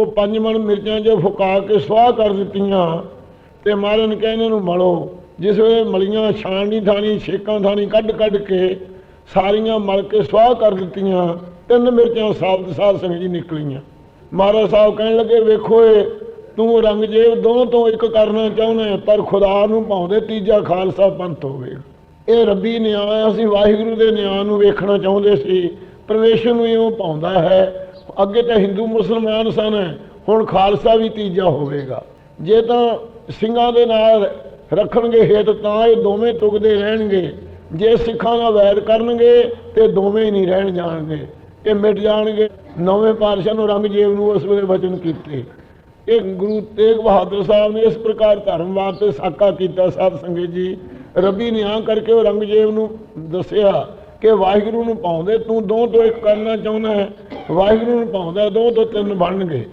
ਉਹ ਪੰਜ ਮਣ ਮਿਰਚਾਂ ਜੋ ਫੁਕਾ ਕੇ ਸਵਾਹ ਕਰ ਦਿੱਤੀਆਂ ਤੇ ਮਹਾਰਾਜ ਨੇ ਕਿਹਾ ਇਹਨਾਂ ਨੂੰ ਮਲੋ। ਜਿਸ ਵੇਲੇ ਮਲੀਆਂ ਛਾਣੀ ਥਾਣੀ, ਛੇਕਾਂ ਥਾਣੀ ਕੱਢ ਕੱਢ ਕੇ ਸਾਰੀਆਂ ਮਲ ਕੇ ਸਵਾਹ ਕਰ ਦਿੱਤੀਆਂ, ਤਿੰਨ ਮਿਰਚਾਂ ਸਾਬਤ ਸਾਧ ਸੰਗਤ ਜੀ ਨਿਕਲੀਆਂ। ਮਹਾਰਾਜ ਸਾਹਿਬ ਕਹਿਣ ਲੱਗੇ, ਵੇਖੋ ਏ, ਤੂੰ ਰੰਗਜੇਬ ਦੋਵਾਂ ਤੋਂ ਇੱਕ ਕਰਨਾ ਚਾਹੁੰਦਾ ਪਰ ਖੁਦਾ ਨੂੰ ਪਾਉਂਦੇ ਤੀਜਾ ਖਾਲਸਾ ਪੰਥ ਹੋਵੇਗਾ ਇਹ ਰੱਬੀ ਨਿਆਂ ਅਸੀਂ ਵਾਹਿਗੁਰੂ ਦੇ ਨਿਆਂ ਨੂੰ ਵੇਖਣਾ ਚਾਹੁੰਦੇ ਸੀ, ਪਰਮੇਸ਼ਰ ਨੂੰ ਇਉਂ ਪਾਉਂਦਾ ਹੈ ਅੱਗੇ ਤਾਂ ਹਿੰਦੂ ਮੁਸਲਮਾਨ ਸਨ, ਹੁਣ ਖਾਲਸਾ ਵੀ ਤੀਜਾ ਹੋਵੇਗਾ। ਜੇ ਤਾਂ ਸਿੰਘਾਂ ਦੇ ਨਾਲ ਰੱਖਣਗੇ ਹੇਤ, ਤਾਂ ਇਹ ਦੋਵੇਂ ਟੁਕਦੇ ਰਹਿਣਗੇ। ਜੇ ਸਿੱਖਾਂ ਨਾਲ ਵੈਰ ਕਰਨਗੇ, ਤੇ ਦੋਵੇਂ ਹੀ ਨਹੀਂ ਰਹਿਣ ਜਾਣਗੇ। ਇਹ ਮਿਟ ਜਾਣਗੇ। ਨੌਵੇਂ ਪਾਤਸ਼ਾਹ ਨੂੰ ਰੰਗਜੀਤ ਨੂੰ ਉਸ ਵੇਲੇ ਵਚਨ ਕੀਤੇ। ਇਹ ਗੁਰੂ ਤੇਗ ਬਹਾਦਰ ਸਾਹਿਬ ਨੇ ਇਸ ਪ੍ਰਕਾਰ ਧਰਮ ਵਾਸਤੇ ਸਾਕਾ ਕੀਤਾ, ਸਾਧ ਸੰਗਤ ਜੀ। ਰੱਬੀ ਨਿਆਂ ਕਰਕੇ ਉਹ ਰੰਗਜੀਤ ਨੂੰ ਦੱਸਿਆ ਕਿ ਵਾਹਿਗੁਰੂ ਨੂੰ ਪਾਉਂਦੇ, ਤੂੰ ਦੋ ਤੋਂ ਇੱਕ ਕਰਨਾ ਚਾਹੁੰਦਾ ਹੈ ਵਾਹਿਗੁਰੂ ਨੂੰ ਪਾਉਂਦਾ ਦੋ ਤੋਂ ਤਿੰਨ ਬਣਨਗੇ।